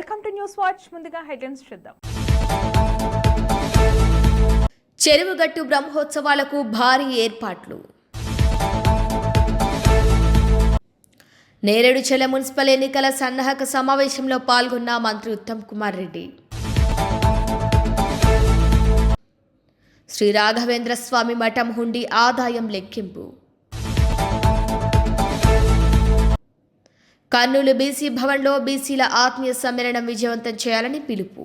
Welcome to news watch. ముందుగా headlines చూద్దాం. చెరువుగట్టు బ్రహ్మోత్సవాలకు భారీ ఏర్పాట్లు. నేరేడుచెల మున్సిపల్ ఎన్నికల సన్నాహక సమావేశంలో పాల్గొన్న మంత్రి ఉత్తమ్ కుమార్ రెడ్డి. శ్రీ రాఘవేంద్ర స్వామి మఠం హుండీ ఆదాయం లెక్కింపు. కర్నూలు బీసీ భవన్లో బీసీల ఆత్మీయ సమ్మేళనం విజయవంతం చేయాలని పిలుపు.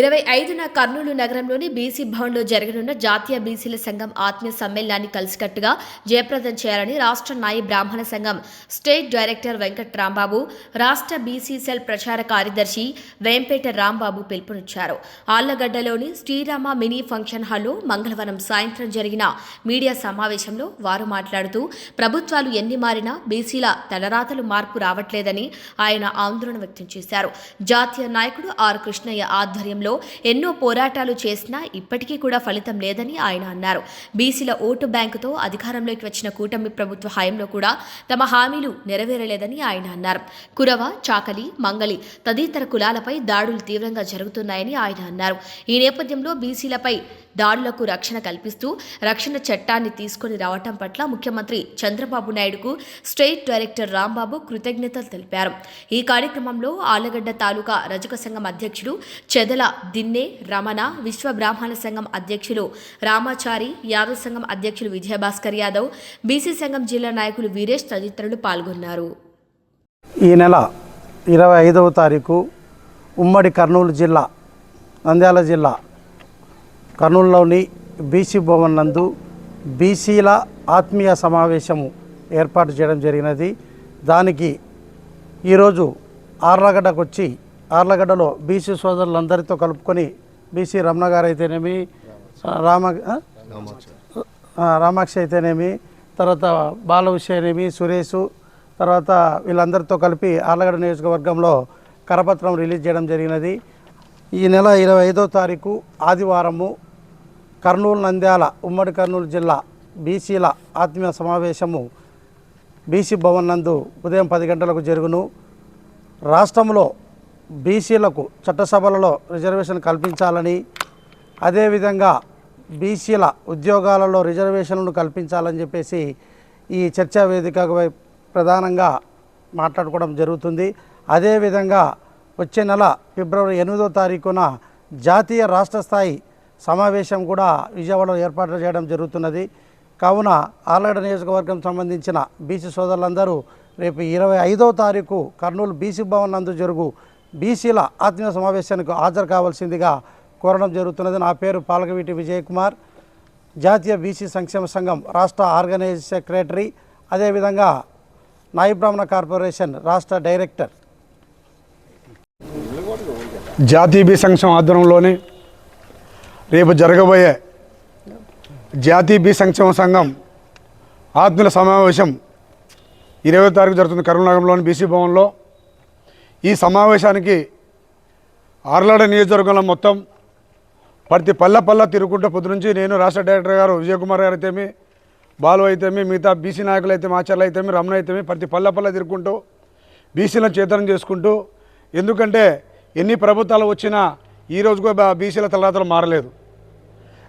ఇరవై ఐదున కర్నూలు నగరంలోని బీసీ భవన్లో జరగనున్న జాతీయ బీసీల సంఘం ఆత్మీయ సమ్మేళనాన్ని కలిసికట్టుగా జయప్రదం చేయాలని రాష్ట్ర నాయి బ్రాహ్మణ సంఘం స్టేట్ డైరెక్టర్ వెంకట్ రాంబాబు రాష్ట్ర బీసీ సెల్ ప్రచార కార్యదర్శి వేంపేట రాంబాబు పిలుపునిచ్చారు. ఆళ్ళగడ్డలోని శ్రీరామ మినీ ఫంక్షన్ హాల్లో మంగళవారం సాయంత్రం జరిగిన మీడియా సమావేశంలో వారు మాట్లాడుతూ ప్రభుత్వాలు ఎన్ని మారినా బీసీల తలరాతలు మార్పు రావట్లేదని ఆయన ఆందోళన వ్యక్తం చేశారు. జాతీయ నాయకుడు ఆర్ కృష్ణయ్య ఆధ్వర్యంలో ఎన్నో పోరాటాలు చేసినా ఇప్పటికీ కూడా ఫలితం లేదని ఆయన అన్నారు. బీసీల ఓటు బ్యాంకుతో అధికారంలోకి వచ్చిన కూటమి ప్రభుత్వ హయాంలో కూడా తమ హామీలు నెరవేరలేదని ఆయన అన్నారు. కురవ చాకలి మంగలి తదితర కులాలపై దాడులు తీవ్రంగా జరుగుతున్నాయని ఆయన అన్నారు. ఈ నేపథ్యంలో బీసీలపై దాడులకు రక్షణ కల్పిస్తూ రక్షణ చట్టాన్ని తీసుకొని రావటం పట్ల ముఖ్యమంత్రి చంద్రబాబు నాయుడుకు స్టేట్ డైరెక్టర్ రాంబాబు కృతజ్ఞతలు తెలిపారు. ఈ కార్యక్రమంలో ఆలగడ్డ తాలూకా రజక సంఘం అధ్యక్షుడు చెదల దిన్నే రమణ విశ్వ బ్రాహ్మణ సంఘం అధ్యక్షులు రామాచారి యాదవ్ సంఘం అధ్యక్షులు విజయభాస్కర్ యాదవ్ బీసీ సంఘం జిల్లా నాయకులు వీరేష్ తదితరులు పాల్గొన్నారు. ఈ నెల ఇరవై ఐదవ తారీఖు ఉమ్మడి కర్నూలు జిల్లా నంద్యాల జిల్లా కర్నూలులోని బీసీ భవన్ నందు బీసీల ఆత్మీయ సమావేశము ఏర్పాటు చేయడం జరిగినది. దానికి ఈరోజు ఆర్లగడ్డకు వచ్చి ఆర్లగడ్డలో బీసీ సోదరులందరితో కలుపుకొని బీసీ రమణ గారు అయితేనేమి రామ రామాక్షి అయితేనేమి తర్వాత బాల విషయనేమి సురేష్ తర్వాత వీళ్ళందరితో కలిపి ఆర్లగడ్డ నియోజకవర్గంలో కరపత్రం రిలీజ్ చేయడం జరిగినది. ఈ నెల ఇరవై ఐదో తారీఖు ఆదివారము కర్నూలు నంద్యాల ఉమ్మడి కర్నూలు జిల్లా బీసీల ఆత్మీయ సమావేశము బీసీ భవన్ నందు ఉదయం పది గంటలకు జరుగును. రాష్ట్రంలో బీసీలకు చట్టసభలలో రిజర్వేషన్ కల్పించాలని అదేవిధంగా బీసీల ఉద్యోగాలలో రిజర్వేషన్లను కల్పించాలని చెప్పేసి ఈ చర్చా వేదికపై ప్రధానంగా మాట్లాడుకోవడం జరుగుతుంది. అదేవిధంగా వచ్చే నెల ఫిబ్రవరి ఎనిమిదో తారీఖున జాతీయ రాష్ట్ర స్థాయి సమావేశం కూడా విజయవాడలో ఏర్పాటు చేయడం జరుగుతున్నది. కావున ఆలగడ నియోజకవర్గం సంబంధించిన బీసీ సోదరులందరూ రేపు ఇరవై ఐదో తారీఖు కర్నూలు బీసీ భవన్ నందు జరుగు బీసీల ఆత్మీయ సమావేశానికి హాజరు కావాల్సిందిగా కోరడం జరుగుతున్నది. నా పేరు పాలకవీటి విజయ్ కుమార్ జాతీయ బీసీ సంక్షేమ సంఘం రాష్ట్ర ఆర్గనైజ్ సెక్రటరీ అదేవిధంగా నాయి బ్రాహ్మణ కార్పొరేషన్ రాష్ట్ర డైరెక్టర్. జాతీయ బీ సంక్షేమ ఆధ్వర్యంలోని రేపు జరగబోయే జాతీయ బీ సంక్షేమ సంఘం ఆత్మీయుల సమావేశం ఇరవై తారీఖు జరుగుతుంది. కరీంనగరంలోని బీసీ భవన్లో ఈ సమావేశానికి ఆర్లాడ నియోజకవర్గంలో మొత్తం ప్రతి పల్ల పల్ల తిరుగుకుంటూ పొద్దు నుంచి నేను రాష్ట్ర డైరెక్టర్ గారు విజయకుమార్ గారు అయితేమి బాలు అయితేమి మిగతా బీసీ నాయకులు అయితే ఆచార్యులు అయితేమి రమణ అయితేమి ప్రతి పల్ల పల్ల తిరుగుకుంటూ బీసీలను చేతనం చేసుకుంటూ ఎందుకంటే ఎన్ని ప్రభుత్వాలు వచ్చినా ఈ రోజుకో కూడా బీసీల తలరాతలు మారలేదు.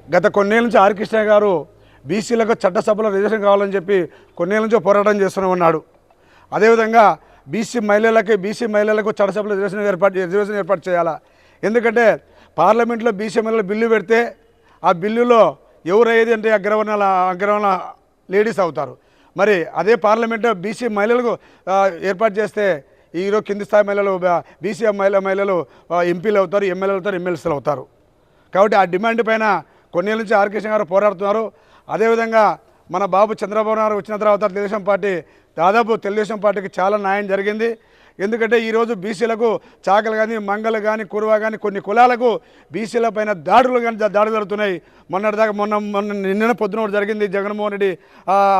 గత కొన్నేళ్ళ నుంచి ఆర్ కృష్ణ గారు బీసీలకు చట్టసభలో రిజర్వేషన్ కావాలని చెప్పి కొన్నేళ్ళ నుంచి పోరాటం చేస్తూనే ఉన్నాడు. అదేవిధంగా బీసీ మహిళలకి బీసీ మహిళలకు చట్టసభలో రిజర్వేషన్ ఏర్పాటు రిజర్వేషన్ ఏర్పాటు చేయాలా? ఎందుకంటే పార్లమెంట్లో బీసీ మహిళలు బిల్లు పెడితే ఆ బిల్లులో ఎవరయ్యేది అంటే అగ్రవర్ణాల అగ్రవర్ణ లేడీస్ అవుతారు. మరి అదే పార్లమెంట్లో బీసీ మహిళలకు ఏర్పాటు చేస్తే ఈరోజు కింది స్థాయి మహిళలు బీసీ మహిళ మహిళలు ఎంపీలు అవుతారు ఎమ్మెల్యేలు అవుతారు ఎమ్మెల్సీలు అవుతారు. కాబట్టి ఆ డిమాండ్ పైన కొన్నేళ్ళ నుంచి ఆర్కేషన్ గారు పోరాడుతున్నారు. అదేవిధంగా మన బాబు చంద్రబాబు నాయుడు వచ్చిన తర్వాత తెలుగుదేశం పార్టీ దాదాపు తెలుగుదేశం పార్టీకి చాలా న్యాయం జరిగింది. ఎందుకంటే ఈరోజు బీసీలకు చాకలు కానీ మంగళ కానీ కురువ కానీ కొన్ని కులాలకు బీసీల పైన దాడులు కానీ దాడులు జరుగుతున్నాయి. మొన్నటిదాకా మొన్న మొన్న నిన్న పొద్దున ఒకటి జరిగింది జగన్మోహన్ రెడ్డి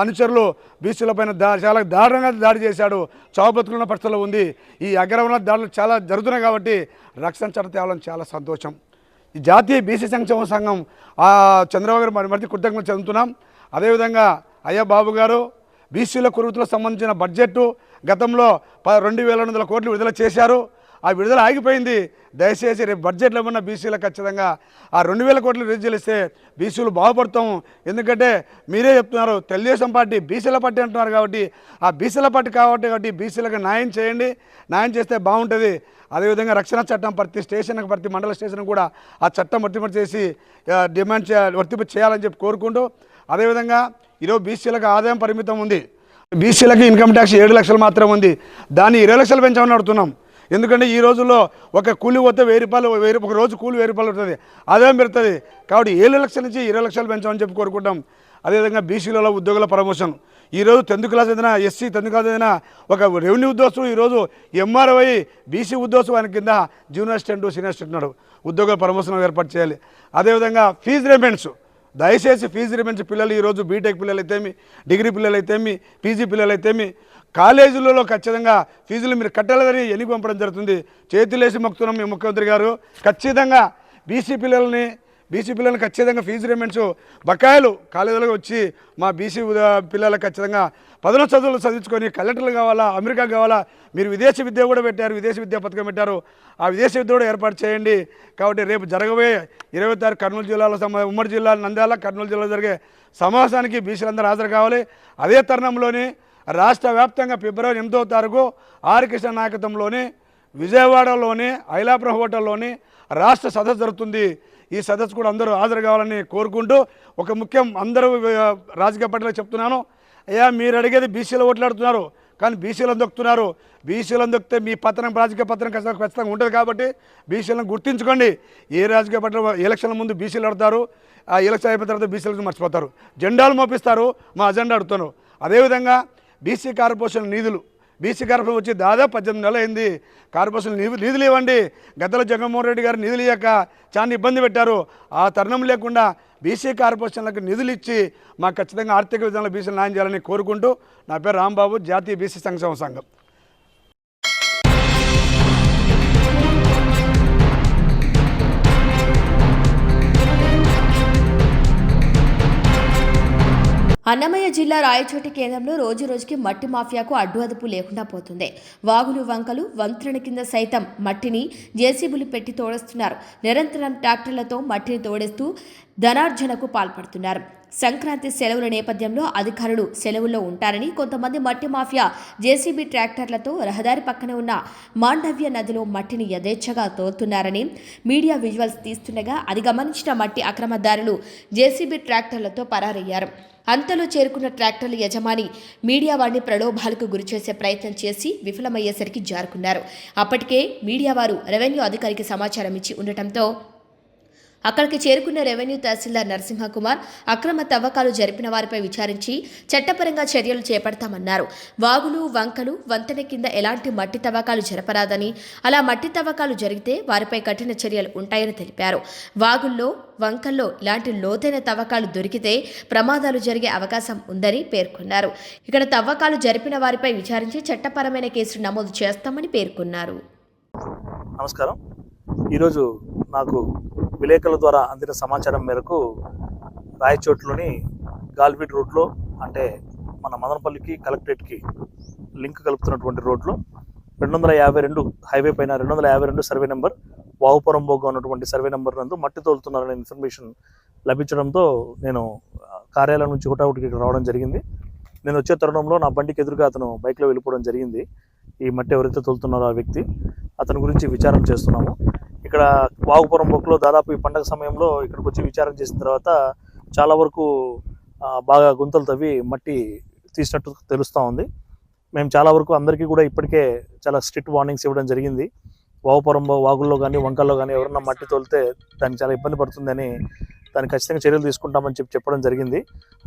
అనుచరులు బీసీల పైన దా చాలా దారుణంగా దాడి చేశాడు. చావు బతుకున్న ఉంది. ఈ అగ్రవణ దాడులు చాలా జరుగుతున్నాయి కాబట్టి రక్షణ చట్టం తేవడం చాలా సంతోషం. ఈ జాతీయ బీసీ సంక్షేమ సంఘం చంద్రబాబు గారు మరి మధ్య కృతజ్ఞత చెందుతున్నాం. అదేవిధంగా అయ్యా బాబు గారు బీసీల కురుతులకు సంబంధించిన బడ్జెట్ గతంలో ప రెండు వేల వందల కోట్లు విడుదల చేశారు. ఆ విడుదల ఆగిపోయింది. దయచేసి రేపు బడ్జెట్లో ఉన్న బీసీలకు ఖచ్చితంగా ఆ రెండు వేల కోట్లు రిలీజ్ చేస్తే బీసీలు బాగుపడతాం. ఎందుకంటే మీరే చెప్తున్నారు తెలుగుదేశం పార్టీ బీసీల పార్టీ అంటున్నారు కాబట్టి ఆ బీసీల పార్టీ కాబట్టి కాబట్టి బీసీలకు న్యాయం చేయండి. న్యాయం చేస్తే బాగుంటుంది. అదేవిధంగా రక్షణ చట్టం ప్రతి స్టేషన్కి ప్రతి మండల స్టేషన్ కూడా ఆ చట్టం వర్తింప చేసి డిమాండ్ చే వర్తింపు చేయాలని చెప్పి కోరుకుంటూ అదేవిధంగా ఈరోజు బీసీలకు ఆదాయం పరిమితం ఉంది. బీసీలకి ఇన్కమ్ ట్యాక్స్ ఏడు లక్షలు మాత్రం ఉంది. దాన్ని ఇరవై లక్షలు పెంచామని అడుగుతున్నాం. ఎందుకంటే ఈ రోజుల్లో ఒక కూలి పోతే వెయ్యి రూపాయలు వెయ్యి ఒక రోజు కూలి వెయ్యి రూపాయలు ఉంటుంది ఆదాయం పెరుగుతుంది. కాబట్టి ఏడు లక్షల నుంచి ఇరవై లక్షలు పెంచామని చెప్పి కోరుకుంటాం. అదేవిధంగా బీసీలలో ఉద్యోగుల ప్రమోషన్. ఈరోజు టెన్త్ క్లాస్ చదివిన ఎస్సీ టెన్త్ క్లాస్ చదివిన ఒక రెవెన్యూ ఉద్యోగస్తుడు ఈరోజు ఎంఆర్ఓ బీసీ ఉద్యోగస్తువాని కింద జూనియర్ అసిస్టెంట్ సీనియర్ అసిస్టెంట్ ఉన్నాడు. ఉద్యోగుల ప్రమోషన్ ఏర్పాటు చేయాలి. అదేవిధంగా ఫీజు రేమెంట్స్ దయచేసి ఫీజు రిమెంట్స్ పిల్లలు ఈరోజు బీటెక్ పిల్లలు అయితేమి డిగ్రీ పిల్లలు అయితేమి పీజీ పిల్లలు అయితేమి కాలేజీలలో ఖచ్చితంగా ఫీజులు మీరు కట్టాలని ఎన్ని పంపడం జరుగుతుంది. చేతులేసి మొక్కుతున్నాం మీ ముఖ్యమంత్రి గారు. ఖచ్చితంగా బీసీ పిల్లల్ని బీసీ పిల్లల్ని ఖచ్చితంగా ఫీజు రిమెంట్స్ బకాయిలు కాలేజీలకు వచ్చి మా బీసీ పిల్లలకు ఖచ్చితంగా పదనో చదువులు చదివించుకొని కలెక్టర్లు కావాలా అమెరికా కావాలా మీరు విదేశీ విద్య కూడా పెట్టారు విదేశీ విద్యా పథకం పెట్టారు. ఆ విదేశీ విద్య కూడా ఏర్పాటు చేయండి. కాబట్టి రేపు జరగబోయే ఇరవై తారీఖు కర్నూలు జిల్లాలో ఉమ్మడి జిల్లా నంద్యాల కర్నూలు జిల్లాలో జరిగే సమావేశానికి బీసీలందరూ హాజరు కావాలి. అదే తరుణంలోని రాష్ట్ర వ్యాప్తంగా ఫిబ్రవరి ఎనిమిదో తారీఖు ఆర్ కృష్ణ నాయకత్వంలోని విజయవాడలోని ఐలాపురం హోటల్లోని రాష్ట్ర సదస్సు జరుగుతుంది. ఈ సదస్సు కూడా అందరూ హాజరు కావాలని కోరుకుంటూ ఒక ముఖ్యం అందరూ రాజకీయ పార్టీలకు చెప్తున్నాను. అయ్యా మీరు అడిగేది బీసీలో ఓట్లాడుతున్నారు కానీ బీసీలను దొక్కుతున్నారు. బీసీలను దొక్కితే మీ పత్రం రాజకీయ పత్రం ఖచ్చితంగా ఖచ్చితంగా ఉంటుంది కాబట్టి బీసీలను గుర్తించుకోండి. ఏ రాజకీయ పత్రం ఎలక్షన్ల ముందు బీసీలు ఆడతారు ఆ ఎలక్షన్ అయిపోయిన తర్వాత బీసీలకు మర్చిపోతారు. జెండాలు మోపిస్తారు మా అజెండా అడుగుతాను. అదేవిధంగా బీసీ కార్పొరేషన్ నిధులు బీసీ కార్పొరేషన్ వచ్చి దాదాపు పద్దెనిమిది నెలలు అయింది కార్పొరేషన్ నిధులు నిధులు ఇవ్వండి గద్దల జగన్మోహన్ రెడ్డి గారు నిధులు ఇవ్వక చాలా ఇబ్బంది పెట్టారు. ఆ తరుణం లేకుండా బీసీ కార్పొరేషన్లకు నిధులు ఇచ్చి మాకు ఖచ్చితంగా ఆర్థిక విధానంలో బీసీలు న్యాయం చేయాలని కోరుకుంటూ నా పేరు రాంబాబు జాతీయ బీసీ సంక్షేమ సంఘం. అన్నమయ్య జిల్లా రాయచోటి కేంద్రంలో రోజు రోజుకి మట్టి మాఫియాకు అడ్డుఅదుపు లేకుండా పోతుంది. వాగులు వంకలు వంతెన కింద సైతం మట్టిని జేసీబీలు పెట్టి తోడేస్తున్నారు. నిరంతరం ట్రాక్టర్లతో మట్టిని తోడేస్తూ ధనార్జనకు పాల్పడుతున్నారు. సంక్రాంతి సెలవుల నేపథ్యంలో అధికారులు సెలవుల్లో ఉంటారని కొంతమంది మట్టి మాఫియా జేసీబీ ట్రాక్టర్లతో రహదారి పక్కనే ఉన్న మాండవ్య నదిలో మట్టిని యథేచ్ఛగా తోలుతున్నారని మీడియా విజువల్స్ తీస్తుండగా అది గమనించిన మట్టి అక్రమదారులు జేసీబీ ట్రాక్టర్లతో పరారయ్యారు. అంతలో చేరుకున్న ట్రాక్టర్ల యజమాని మీడియా వారిని ప్రలోభాలకు గురిచేసే ప్రయత్నం చేసి విఫలమయ్యేసరికి జారుకున్నారు. అప్పటికే మీడియా వారు రెవెన్యూ అధికారికి సమాచారం ఇచ్చి ఉండటంతో అక్కడికి చేరుకున్న రెవెన్యూ తహసీల్దార్ నరసింహకుమార్ అక్రమ తవ్వకాలు జరిపిన వారిపై విచారించి చట్టపరంగా చర్యలు చేపడతామన్నారు. వాగులు వంకలు వంతెన కింద ఎలాంటి మట్టి తవ్వకాలు జరపరాదని అలా మట్టి తవ్వకాలు జరిగితే వారిపై కఠిన చర్యలు ఉంటాయని తెలిపారు. వాగుల్లో వంకల్లో ఇలాంటి లోతైన తవ్వకాలు దొరికితే ప్రమాదాలు జరిగే అవకాశం ఉందని పేర్కొన్నారు. ఇక్కడ తవ్వకాలు జరిపిన వారిపై విచారించి చట్టపరమైన కేసులు నమోదు చేస్తామని పేర్కొన్నారు. నమస్కారం. ఈరోజు నాకు విలేకరుల ద్వారా అందిన సమాచారం మేరకు రాయచోట్లోని గాల్వీడ్ రోడ్లో అంటే మన మదనపల్లికి కలెక్టరేట్కి లింక్ కలుపుతున్నటువంటి రోడ్లో రెండు వందల యాభై రెండు హైవే పైన రెండు వందల యాభై రెండు సర్వే నెంబర్ వావుపురం బోగా ఉన్నటువంటి సర్వే నెంబర్ నందు మట్టి తోలుతున్నారనే ఇన్ఫర్మేషన్ లభించడంతో నేను కార్యాలయం నుంచి హుటాహుటికి ఇక్కడ రావడం జరిగింది. నేను వచ్చే తరుణంలో నా బండికి ఎదురుగా అతను బైక్లో వెళ్ళిపోవడం జరిగింది. ఈ మట్టి ఎవరైతే తోలుతున్నారో ఆ వ్యక్తి అతని గురించి విచారణ చేస్తున్నాము. ఇక్కడ వాగుపురం బొక్కులో దాదాపు ఈ పండగ సమయంలో ఇక్కడికి వచ్చి విచారణ చేసిన తర్వాత చాలా వరకు బాగా గుంతలు తవ్వి మట్టి తీసినట్టు తెలుస్తూ ఉంది. మేము చాలా వరకు అందరికీ కూడా ఇప్పటికే చాలా స్ట్రిక్ట్ వార్నింగ్స్ ఇవ్వడం జరిగింది. వాగుపురం వాగుల్లో కానీ వంకల్లో కానీ ఎవరన్నా మట్టి తోలితే దానికి చాలా ఇబ్బంది పడుతుందని దానికి ఖచ్చితంగా చర్యలు తీసుకుంటామని చెప్పి చెప్పడం జరిగింది.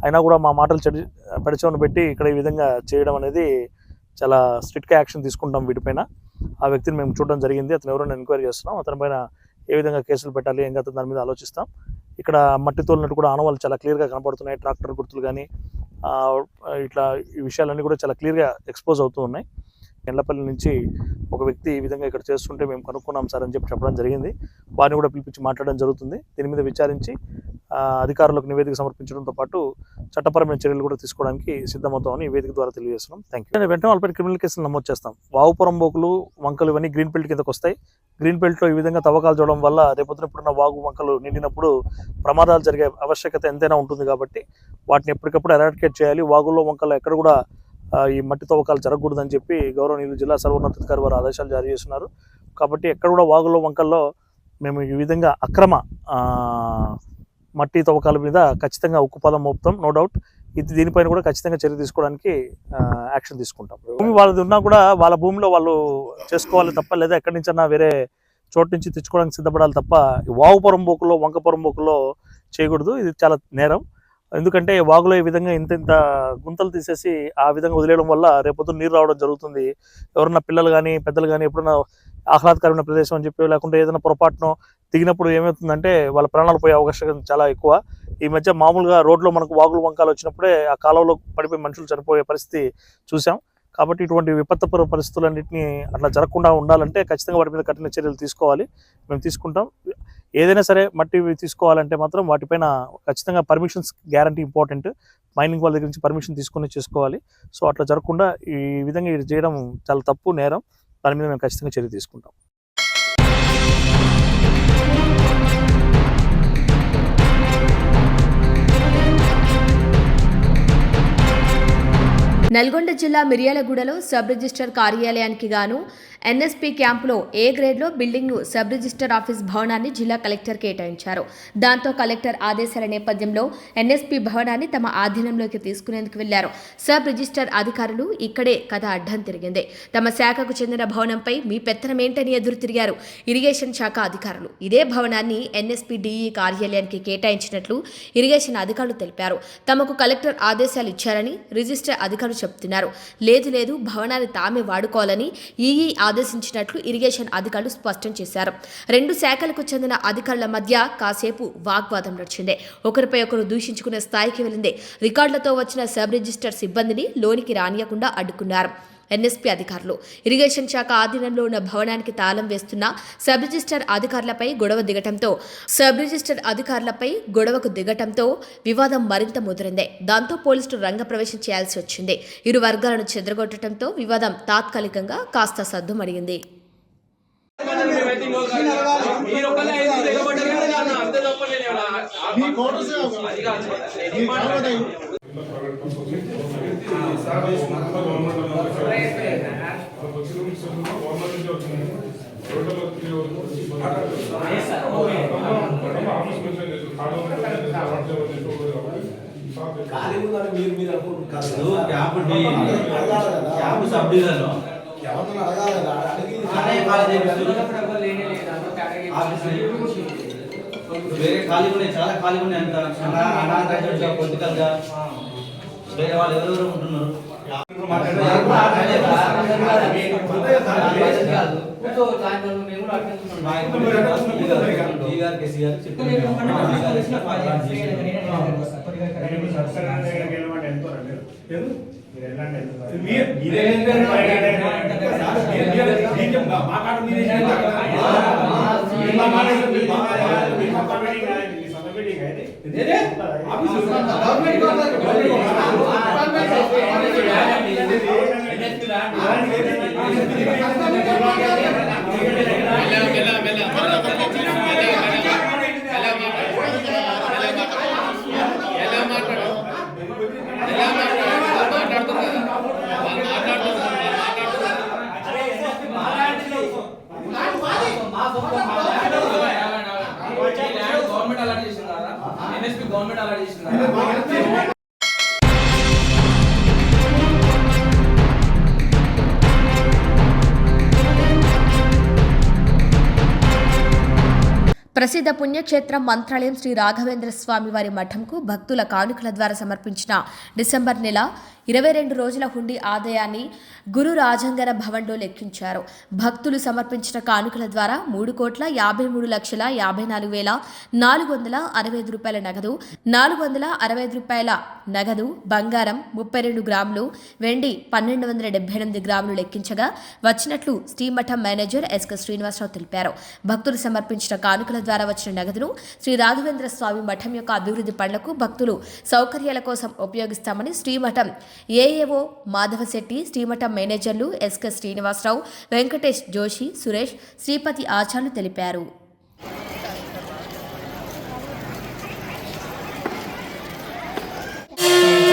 అయినా కూడా మా మాటలు చెడి పెడచవని పెట్టి ఇక్కడ ఈ విధంగా చేయడం అనేది చాలా స్ట్రిక్ట్గా యాక్షన్ తీసుకుంటాం వీటిపైన. ఆ వ్యక్తిని మేము చూడడం జరిగింది. అతను ఎవరో ఎంక్వైరీ చేస్తున్నాం. అతని పైన ఏ విధంగా కేసులు పెట్టాలి? ఏం కదా దాని మీద ఆలోచిస్తాం. ఇక్కడ మట్టి తోలినట్టు కూడా ఆనవాళ్ళు చాలా క్లియర్గా కనపడుతున్నాయి. ట్రాక్టర్ గుర్తులు కానీ ఇట్లా ఈ విషయాలన్నీ కూడా చాలా క్లియర్గా ఎక్స్పోజ్ అవుతూ ఉన్నాయి. ఎండ్లపల్లి నుంచి ఒక వ్యక్తి ఈ విధంగా ఇక్కడ చేస్తుంటే మేము కనుక్కున్నాం సార్ అని చెప్పి చెప్పడం జరిగింది. వారిని కూడా పిలిపించి మాట్లాడడం జరుగుతుంది. దీని మీద విచారించి అధికారులకు నివేదిక సమర్పించడంతో పాటు చట్టపరమైన చర్యలు కూడా తీసుకోవడానికి సిద్ధమవుతామని ఈ వేదిక ద్వారా తెలియజేస్తున్నాం. థ్యాంక్ యూ వెంటనే వాళ్ళపై క్రిమినల్ కేసులు నమోదు చేస్తాం. వాగుపురం బోకులు వంకలు ఇవన్నీ గ్రీన్ బెల్ట్ కిందకు వస్తాయి. గ్రీన్ బెల్ట్లో ఈ విధంగా తవ్వకాలు చూడడం వల్ల రేపొద్దున ఇప్పుడున్న వాగు వంకలు నిండినప్పుడు ప్రమాదాలు జరిగే ఆవశ్యకత ఎంతైనా ఉంటుంది కాబట్టి వాటిని ఎప్పటికప్పుడు ఎరాడికేట్ చేయాలి. వాగుల్లో వంకలు ఎక్కడ కూడా ఈ మట్టి తవ్వకాలు జరగకూడదని చెప్పి గౌరవనీయులు జిల్లా సర్వోన్నతాధికారి వారు ఆదేశాలు జారీ చేస్తున్నారు. కాబట్టి ఎక్కడ కూడా వాగులో వంకల్లో మేము ఈ విధంగా అక్రమ మట్టి తవ్వకాల మీద ఖచ్చితంగా ఉక్కుపాదం మోపుతాం నో డౌట్ ఇది దీనిపైన కూడా ఖచ్చితంగా చర్య తీసుకోవడానికి యాక్షన్ తీసుకుంటాం. భూమి వాళ్ళది ఉన్నా కూడా వాళ్ళ భూమిలో వాళ్ళు చేసుకోవాలి తప్ప లేదా ఎక్కడి నుంచన్నా వేరే చోటు నుంచి తెచ్చుకోవడానికి సిద్ధపడాలి తప్ప ఈ వాగు పొరంబోకులో వంక పొరంబోకులో చేయకూడదు. ఇది చాలా నేరం. ఎందుకంటే వాగులో ఈ విధంగా ఇంత ఇంత గుంతలు తీసేసి ఆ విధంగా వదిలేయడం వల్ల రేపొద్దున నీరు రావడం జరుగుతుంది. ఎవరన్నా పిల్లలు కానీ పెద్దలు కానీ ఎప్పుడన్నా ఆహ్లాదకరమైన ప్రదేశం అని చెప్పి లేకుంటే ఏదైనా పొరపాటును దిగినప్పుడు ఏమవుతుందంటే వాళ్ళ ప్రాణాలు పోయే అవకాశం చాలా ఎక్కువ. ఈ మధ్య మామూలుగా రోడ్లో మనకు వాగులు వంకాలు వచ్చినప్పుడే ఆ కాలువలో పడిపోయి మనుషులు చనిపోయే పరిస్థితి చూసాం. కాబట్టి ఇటువంటి విపత్తపర పరిస్థితులన్నింటినీ అట్లా జరగకుండా ఉండాలంటే ఖచ్చితంగా వాటి మీద కఠిన చర్యలు తీసుకోవాలి. మేము తీసుకుంటాం. ఏదైనా సరే మట్టి తీసుకోవాలంటే మాత్రం వాటిపైన ఖచ్చితంగా పర్మిషన్స్ గ్యారంటీ ఇంపార్టెంట్. మైనింగ్ వాళ్ళ దగ్గర నుంచి పర్మిషన్ తీసుకుని చేసుకోవాలి. సో అట్లా జరగకుండా ఈ విధంగా ఇది చేయడం చాలా తప్పు నేరం. దాని మీద మేము ఖచ్చితంగా చర్య తీసుకుంటాం. నల్గొండ జిల్లా మిర్యాలగూడలో సబ్ రిజిస్టర్ కార్యాలయానికి గాను ఎన్ఎస్పీ క్యాంపులో ఏ గ్రేడ్లో బిల్డింగ్ను సబ్ రిజిస్టర్ ఆఫీస్ భవనాన్ని జిల్లా కలెక్టర్ కేటాయించారు. దాంతో కలెక్టర్ ఆదేశాల నేపథ్యంలో ఎన్ఎస్పీ భవనాన్ని తమ ఆధీనంలోకి తీసుకునేందుకు వెళ్ళారు. సబ్ రిజిస్టర్ అధికారులు ఇక్కడే కథ అడ్డం తిరిగింది. తమ శాఖకు చెందిన భవనంపై మీ పెత్తనమేంటని ఎదురు తిరిగారు ఇరిగేషన్ శాఖ అధికారులు. ఇదే భవనాన్ని ఎన్ఎస్పీ డిఈ కార్యాలయానికి కేటాయించినట్లు ఇరిగేషన్ అధికారులు తెలిపారు. తమకు కలెక్టర్ ఆదేశాలు ఇచ్చారని రిజిస్టర్ అధికారులు చెబుతున్నారు. లేదు లేదు భవనాన్ని తామే వాడుకోవాలని ఈఈ ఆదేశించినట్లు ఇరిగేషన్ అధికారులు స్పష్టం చేశారు. రెండు శాఖలకు చెందిన అధికారుల మధ్య కాసేపు వాగ్వాదం నడిచింది. ఒకరిపై ఒకరు దూషించుకునే స్థాయికి వెళ్ళింది. రికార్డులతో వచ్చిన సబ్ రిజిస్టర్ సిబ్బందిని లోనికి రానియకుండా అడ్డుకున్నారు. ఎన్ఎస్పీ అధికారులు. ఇరిగేషన్ శాఖ ఆధీనంలో ఉన్న భవనానికి తాళం వేస్తున్న సబ్ రిజిస్టర్ అధికారులపై గొడవ దిగటంతో సబ్ రిజిస్టర్ అధికారులపై గొడవకు దిగటంతో వివాదం మరింత ముదిరింది. దాంతో పోలీసులు రంగప్రవేశం చేయాల్సి వచ్చింది. ఇరు వర్గాలను చెదరగొట్టడంతో వివాదం తాత్కాలికంగా కాస్త సద్దుమడిగింది. కాదు camp D camp sub division అనే ఖాళీ చేపిస్తారు ఆఫీస్ వేరే ఖాళీ ఉన్నాయి చాలా ఖాళీ ఉన్నాయి అంత అనాథ పొలిటికల్గా వేరే వాళ్ళు ఎవరెవరు ఉంటున్నారు గవర్నమెంట్ పుణ్యక్షేత్రం మంత్రాలయం శ్రీ రాఘవేంద్ర స్వామి వారి మఠంకు భక్తుల కానుకల ద్వారా సమర్పించిన డిసెంబర్ నెల ఇరవై రెండు రోజుల హుండీ ఆదాయాన్ని గురు రాజంగర భవన్లో లెక్కించారు. భక్తులు సమర్పించిన కానుకల ద్వారా మూడు కోట్ల యాభై మూడు లక్షల యాభై నాలుగు వేల నాలుగు వందల అరవై ఐదు రూపాయల నగదు నాలుగు వందల అరవై ఐదు రూపాయల నగదు బంగారం ముప్పై రెండు గ్రాములు వెండి పన్నెండు వందల డెబ్బై ఎనిమిది గ్రాములు లెక్కించగా వచ్చినట్లు శ్రీమఠం మేనేజర్ ఎస్కే శ్రీనివాసరావు తెలిపారు. భక్తులు సమర్పించిన కానుకల ద్వారా వచ్చిన నగదును శ్రీ రాఘవేంద్ర స్వామి మఠం యొక్క అభివృద్ధి పనులకు భక్తులు సౌకర్యాల కోసం ఉపయోగిస్తామని శ్రీమఠం ఏఏఓ మాధవశెట్టి శ్రీమఠం మేనేజర్లు ఎస్కే శ్రీనివాసరావు వెంకటేష్ జోషి సురేష్ శ్రీపతి ఆచార్యులు తెలిపారు. మున్సిపల్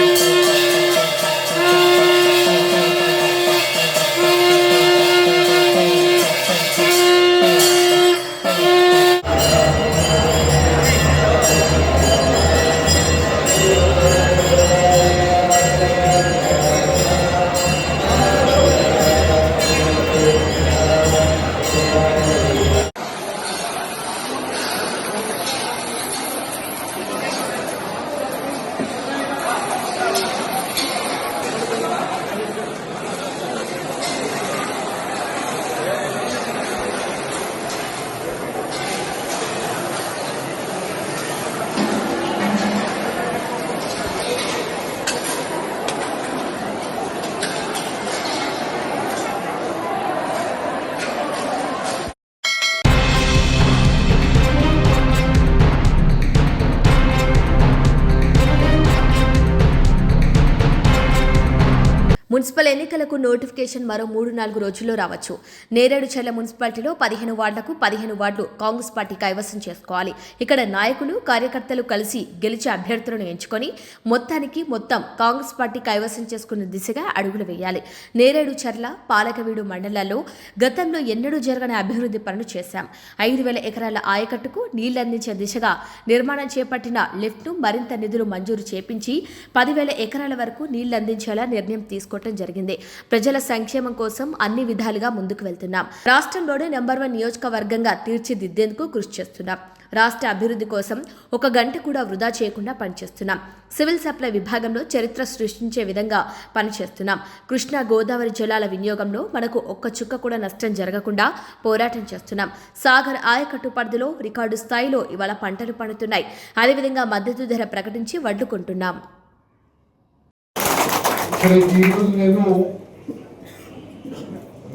ఎన్నికలకు నోటిఫికేషన్ మరో మూడు నాలుగు రోజుల్లో రావచ్చు. నేరేడు చెల్ల మున్సిపాలిటీలో పదిహేను వార్డులకు పదిహేను వార్డులు కాంగ్రెస్ పార్టీ కైవసం చేసుకోవాలి. ఇక్కడ నాయకులు కార్యకర్తలు కలిసి గెలిచే అభ్యర్థులను ఎంచుకొని మొత్తానికి మొత్తం కాంగ్రెస్ పార్టీ కైవసం చేసుకున్న దిశగా అడుగులు వేయాలి. నేరేడు చెర్ల పాలకవీడు మండలాల్లో గతంలో ఎన్నడూ జరగని అభివృద్ధి పనులు చేశాం. ఐదు వేల ఎకరాల ఆయకట్టుకు నీళ్ళందించే దిశగా నిర్మాణం చేపట్టిన లిఫ్ట్ను మరింత నిధులు మంజూరు చేపించి పదివేల ఎకరాల వరకు నీళ్ళందించేలా నిర్ణయం తీసుకోవటం జరిగింది. ప్రజల సంక్షేమం కోసం అన్ని విధాలుగా ముందుకు వెళ్తున్నాం. రాష్ట్రంలోనే నెంబర్ వన్ నియోజకవర్గంగా తీర్చిదిద్దేందుకు కృషి చేస్తున్నాం. రాష్ట్ర అభివృద్ధి కోసం ఒక గంట కూడా వృధా చేయకుండా పనిచేస్తున్నాం. సివిల్ సప్లై విభాగంలో చరిత్ర సృష్టించే విధంగా పనిచేస్తున్నాం. కృష్ణా గోదావరి జలాల వినియోగంలో మనకు ఒక్క చుక్క కూడా నష్టం జరగకుండా పోరాటం చేస్తున్నాం. సాగర్ ఆయకట్టు పరిధిలో రికార్డు స్థాయిలో ఇవాళ పంటలు పండుతున్నాయి. అదేవిధంగా మద్దతు ధర ప్రకటించి వడ్లు కొంటున్నాం.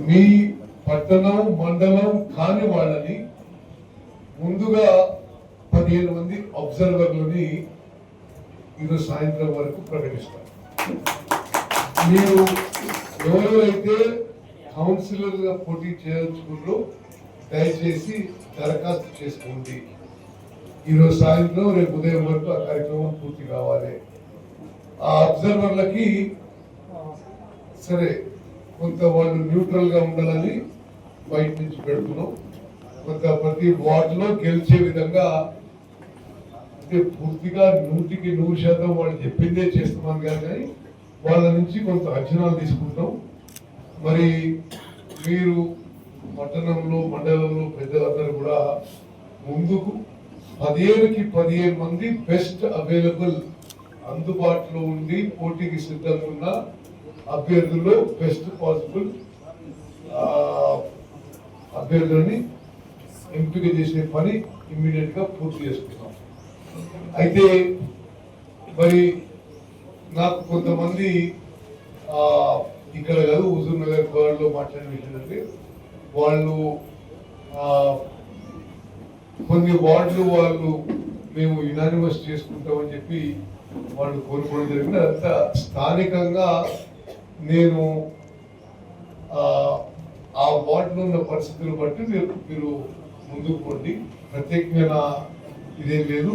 మీ పట్టణం మండలం కాని వాళ్ళని ముందుగా పదిహేను మంది అబ్జర్వర్లని ఈరోజు సాయంత్రం వరకు ప్రకటిస్తారు. మీరు ఎవరెవరైతే కౌన్సిలర్గా పోటీ చేయదలుచుకున్నారో దయచేసి దరఖాస్తు చేసుకోండి. ఈరోజు సాయంత్రం రేపు ఉదయం వరకు ఆ కార్యక్రమం పూర్తి కావాలి. ఆ అబ్జర్వర్లకి సరే కొంత వాళ్ళు న్యూట్రల్గా ఉండాలని బయట నుంచి పెడుతున్నాం. కొంత ప్రతి వార్డులో గెలిచే విధంగా అంటే పూర్తిగా నూటికి నూరు శాతం వాళ్ళు చెప్పిందే చేస్తున్నాం కానీ వాళ్ళ నుంచి కొంత అంచనాలు తీసుకుంటాం. మరి మీరు పట్టణంలో మండలంలో పెద్దలందరూ కూడా ముందుకు పదిహేనుకి పదిహేను మంది బెస్ట్ అవైలబుల్ అందుబాటులో ఉండి పోటీకి సిద్ధంగా ఉన్న అభ్యర్థుల్లో బెస్ట్ పాసిబుల్ అభ్యర్థులని ఎంపిక చేసే పని ఇమ్మీడియట్గా పూర్తి చేసుకుంటాం. అయితే మరి నాకు కొంతమంది ఇక్కడ కాదు హుజూర్ నగర్ వాళ్ళు మాట్లాడిన విషయం అంటే వాళ్ళు కొన్ని వార్డులు వాళ్ళు మేము యునానిమస్ చేసుకుంటామని చెప్పి వాళ్ళు కోరుకోవడం జరిగింది. అంతా స్థానికంగా నేను ఆ, వార్డులో ఉన్న పరిస్థితులు బట్టి మీరు మీరు ముందుకు పోండి. ప్రత్యేకమైన ఇదేం లేదు.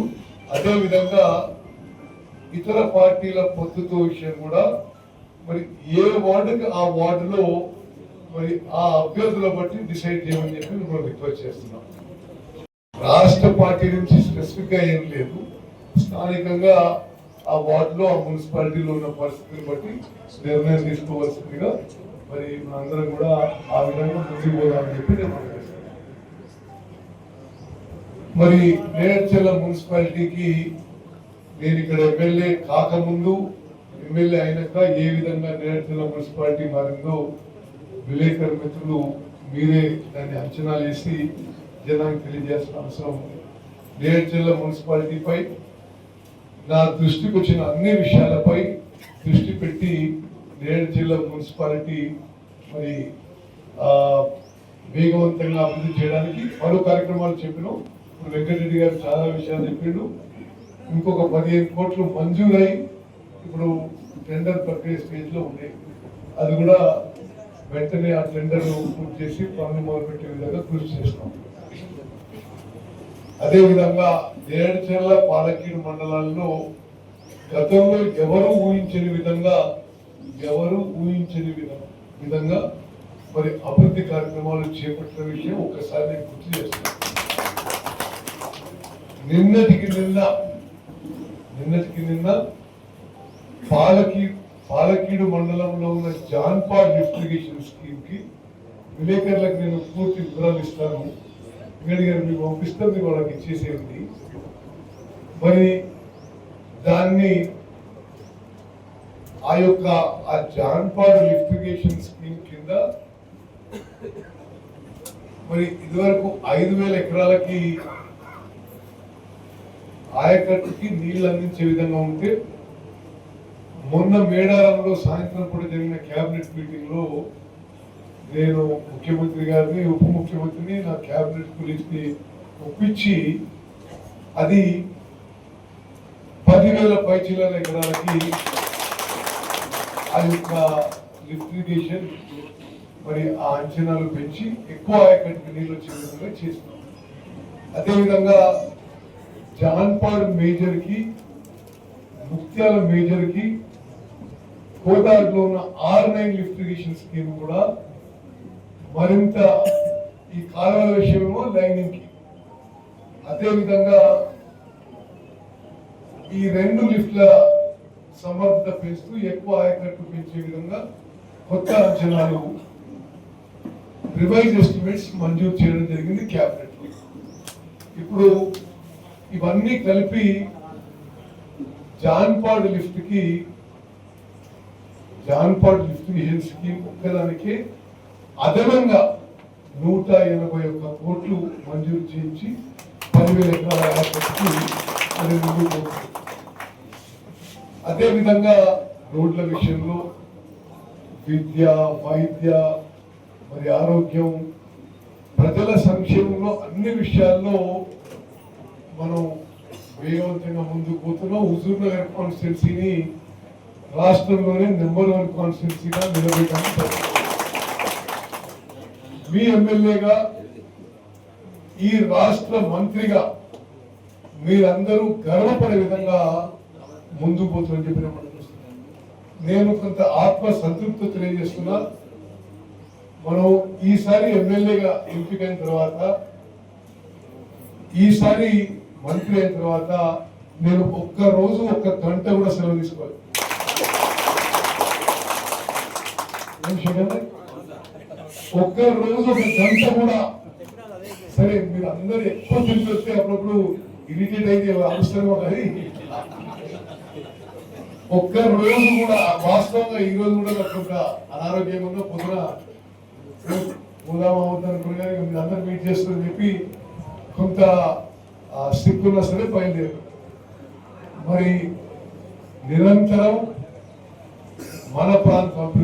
అదే విధంగా ఇతర పార్టీల పొత్తుతో విషయం కూడా మరి ఏ వార్డుకి ఆ వార్డులో మరి ఆ అభ్యర్థుల బట్టి డిసైడ్ చేయమని చెప్పి మేము రిక్వెస్ట్ చేస్తున్నాం. రాష్ట్ర పార్టీ నుంచి స్పెసిఫిక్గా ఏం లేదు. స్థానికంగా ఆ వార్డులో ఆ మున్సిపాలిటీలో ఉన్న పరిస్థితిని బట్టి నిర్ణయం తీసుకోవాల్సిందిగా మరి మనందరం కూడా ఆ విధంగా ముందుకు పోదామని చెప్పి నేను మరి నేర్చెల్ల మున్సిపాలిటీకి నేను ఇక్కడ ఎమ్మెల్యే కాకముందు ఎమ్మెల్యే అయినాక ఏ విధంగా నేర్చెల్ల మున్సిపాలిటీ మారిందో విలేకరు మిత్రులు మీరే దాన్ని అంచనా వేసి జనానికి తెలియజేసిన అవసరం ఉంది. నేర్చెల్ల మున్సిపాలిటీపై నా దృష్టికి వచ్చిన అన్ని విషయాలపై దృష్టి పెట్టి నేడు జిల్లా మున్సిపాలిటీ మరి వేగవంతంగా అభివృద్ధి చేయడానికి పలు కార్యక్రమాలు చెప్పినాం. ఇప్పుడు వెంకటరెడ్డి గారు చాలా విషయాలు చెప్పిండు. ఇంకొక పదిహేను కోట్లు మంజూరై ఇప్పుడు టెండర్ ప్రక్రియ స్టేజ్లో ఉన్నాయి ఉంది. అది కూడా వెంటనే ఆ టెండర్ పూర్తి చేసి పనులు మొదలుపెట్టే విధంగా కృషి చేస్తాం. అదే విధంగా నేడుచెర్ల పాలకీడు మండలాల్లో గతంలో ఎవరు ఊహించని విధంగా ఎవరు ఊహించని విధంగా విధంగా మరి అభివృద్ధి కార్యక్రమాలు చేపట్టిన విషయం ఒక్కసారి నేను గుర్తు చేస్తాను. నిన్నటికి నిన్న నిన్నటికి నిన్న పాలకీ పాలకీడు మండలంలో ఉన్న జాన్పాడ్ లిఫ్ట్ ఇరిగేషన్ స్కీమ్ విలేకరులకు నేను పూర్తి వివరాలు ఇస్తాను. వెంకయ్య గారు మీకు పంపిస్తే మీరు వాళ్ళకి ఇచ్చేసేయండి. మరి దాన్ని ఆ యొక్క ఆ జాన్పాడ్ లిఫ్టిగేషన్ స్కీమ్ కింద మరి ఇదివరకు ఐదు వేల ఎకరాలకి ఆయకట్టుకి నీళ్ళు అందించే విధంగా ఉంటే మొన్న మేడారంలో సాయంత్రం కూడా జరిగిన క్యాబినెట్ మీటింగ్లో నేను ముఖ్యమంత్రి గారిని ఉప ముఖ్యమంత్రిని నా క్యాబినెట్ గురించి ఒప్పించి అది పదివేల పైచిల్లర ఎకరాలకి ఆ యొక్క లిఫ్ట్ ఇరిగేషన్. మరి ఆ అంచనాలు పెంచి ఎక్కువ ఆయకట్టుకు నీళ్ళు వచ్చే విధంగా చేస్తున్నాం. అదేవిధంగా జాన్పాడ్ మేజర్కి ముత్యాల మేజర్కి కోదాడులో ఉన్న R nine lift irrigation scheme కూడా మరింత ఈ కాలువల విషయమేమో లైనింగ్కి అదే విధంగా ఈ రెండు లిఫ్ట్ల సమర్థత పెంచుతూ ఎక్కువ ఆయకట్టు పెంచే విధంగా కొత్త అంచనాలు రివైజ్ ఎస్టిమేట్స్ మంజూరు చేయడం జరిగింది క్యాబినెట్ ఇప్పుడు ఇవన్నీ కలిపి జాన్పాడ్ లిఫ్ట్కి జాన్పాడ్ లిఫ్ట్ ఏజెన్సీకి స్కీమ్ ఒక్కదానికి అదనంగా నూట ఎనభై ఒక్క కోట్లు మంజూరు చేయించి పదివేల ఎకరాల ఆయకట్టుకి అది ముందుకు రోడ్ల విషయంలో విద్య వైద్య మరి ఆరోగ్యం ప్రజల సంక్షేమంలో అన్ని విషయాల్లో మనం వేగవంతంగా ముందుకు పోతున్నాం. హుజూర్ నగర్ కాన్స్టిట్యున్సీని రాష్ట్రంలోనే నెంబర్ వన్ కాన్స్టిట్యున్సీగా నిలబెట్టడానికి మీ ఎమ్మెల్యేగా ఈ రాష్ట్ర మంత్రిగా మీరందరూ గర్వపడే విధంగా ముందుకు పోతుందని చెప్పిన నేను కొంత ఆత్మ సంతృప్తి తెలియజేస్తున్నా. మనం ఈసారి ఎమ్మెల్యేగా ఎంపికైన తర్వాత ఈసారి మంత్రి అయిన తర్వాత నేను ఒక్క రోజు ఒక్క గంట కూడా సెలవు తీసుకోవాలి ఏం ఒక్క రోజు ఒక గంట కూడా సరే మీరు అందరు ఎక్కువ తిరిగి వస్తే అప్పుడప్పుడు ఇరిటేట్ అయితే అవసరమో అది ఒక్క రోజు కూడా వాస్తవంగా ఈ రోజు కూడా నాకు ఒక అనారోగ్యం ఉందో పొద్దున పోదామా అవుతాను కానీ మీరు అందరు మీట్ చేస్తారని చెప్పి కొంత సిక్ ఉన్నా సరే బయలుదేరు మరి నిరంతరం మన ప్రాంతం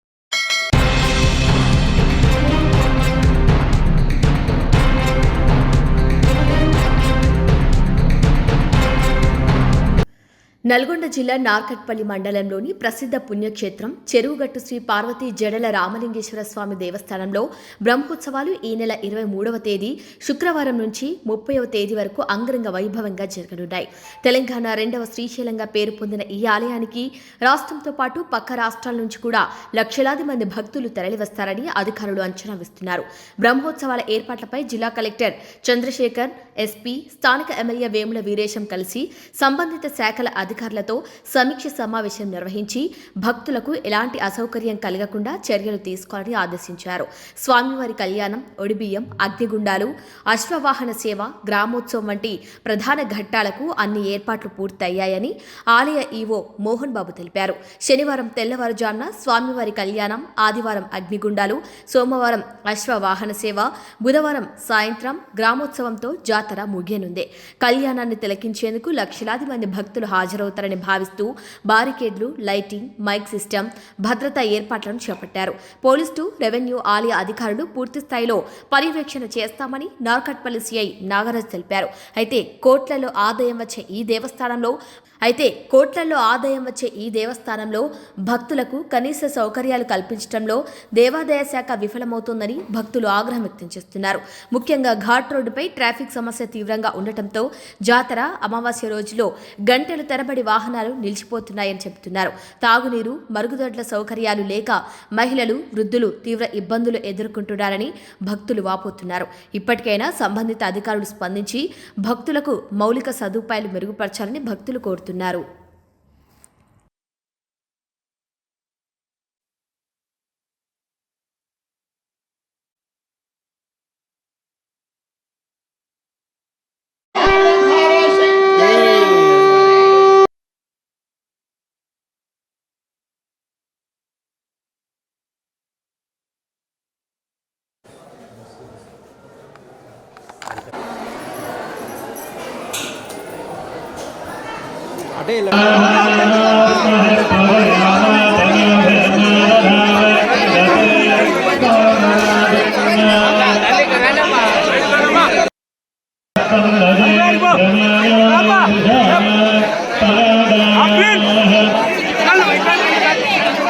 నల్గొండ జిల్లా నార్కట్పల్లి మండలంలోని ప్రసిద్ధ పుణ్యక్షేత్రం చెరువుగట్టు శ్రీ పార్వతీ జడల రామలింగేశ్వర స్వామి దేవస్థానంలో బ్రహ్మోత్సవాలు ఈ నెల ఇరవై మూడవ తేదీ శుక్రవారం నుంచి ముప్పైవ తేదీ వరకు అంగరంగ వైభవంగా జరగనున్నాయి. తెలంగాణ రెండవ శ్రీశైలంగా పేరు పొందిన ఈ ఆలయానికి రాష్ట్రంతో పాటు పక్క రాష్ట్రాల నుంచి కూడా లక్షలాది మంది భక్తులు తరలివస్తారని అధికారులు అంచనా వేస్తున్నారు. బ్రహ్మోత్సవాల ఏర్పాట్లపై జిల్లా కలెక్టర్ చంద్రశేఖర్ ఎస్పీ స్థానిక ఎమ్మెల్యే వేముల వీరేశం కలిసి సంబంధిత శాఖల అధికారులతో సమీక్ష సమావేశం నిర్వహించి భక్తులకు ఎలాంటి అసౌకర్యం కలగకుండా చర్యలు తీసుకోవాలని ఆదేశించారు. స్వామివారి కళ్యాణం ఒడిబియ్యం అగ్నిగుండాలు అశ్వవాహన సేవ గ్రామోత్సవం వంటి ప్రధాన ఘట్టాలకు అన్ని ఏర్పాట్లు పూర్తయ్యాయని ఆలయ ఈవో మోహన్ బాబు తెలిపారు. శనివారం తెల్లవారుజామున స్వామివారి కళ్యాణం ఆదివారం అగ్నిగుండాలు సోమవారం అశ్వవాహన సేవ బుధవారం సాయంత్రం గ్రామోత్సవంతో జాతర ముగియనుంది. కళ్యాణాన్ని తిలకించేందుకు లక్షలాది మంది భక్తులు అవుతారని భావిస్తూ బారికేడ్లు లైటింగ్ మైక్ సిస్టమ్ భద్రతా ఏర్పాట్లను చేపట్టారు. పోలీసులు రెవెన్యూ ఆలయ అధికారులు పూర్తి స్థాయిలో పర్యవేక్షణ చేస్తామని నార్కట్పల్లి సిఐ నాగరాజ్ తెలిపారు. అయితే కోట్లలో ఆదాయం వచ్చే ఈ దేవస్థానంలో అయితే కోట్లలో ఆదాయం వచ్చే ఈ దేవస్థానంలో భక్తులకు కనీస సౌకర్యాలు కల్పించడంలో దేవాదాయ శాఖ విఫలమవుతోందని భక్తులు ఆగ్రహం వ్యక్తం చేస్తున్నారు. ముఖ్యంగా ఘాట్ రోడ్డుపై ట్రాఫిక్ సమస్య తీవ్రంగా ఉండటంతో జాతర అమావాస్య రోజులో గంటలు తరబడి వాహనాలు నిలిచిపోతున్నాయని చెబుతున్నారు. తాగునీరు మరుగుదొడ్ల సౌకర్యాలు లేక మహిళలు వృద్ధులు తీవ్ర ఇబ్బందులు ఎదుర్కొంటున్నారని భక్తులు వాపోతున్నారు. ఇప్పటికైనా సంబంధిత అధికారులు స్పందించి భక్తులకు మౌలిక సదుపాయాలు మెరుగుపరచాలని భక్తులు కోరుతున్నారు. బులెటిన్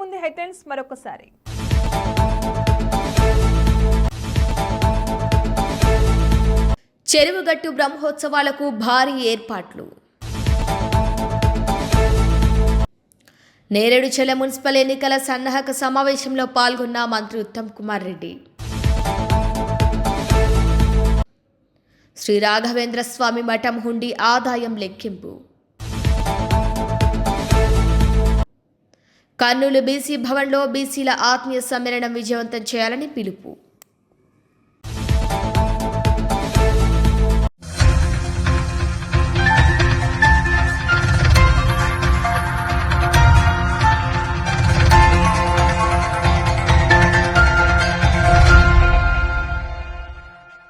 ముందు హెడ్లైన్స్ మరొకసారి. చెరువుగట్టు బ్రహ్మోత్సవాలకు భారీ ఏర్పాట్లు. నేరేడుచెల మున్సిపల్ ఎన్నికల సన్నాహక సమావేశంలో పాల్గొన్న మంత్రి ఉత్తమ్ కుమార్ రెడ్డి. శ్రీ రాఘవేంద్ర స్వామి మఠం హుండీ ఆదాయం లెక్కింపు. కర్నూలు బీసీ భవన్లో బీసీల ఆత్మీయ సమ్మేళనం విజయవంతం చేయాలని పిలుపు.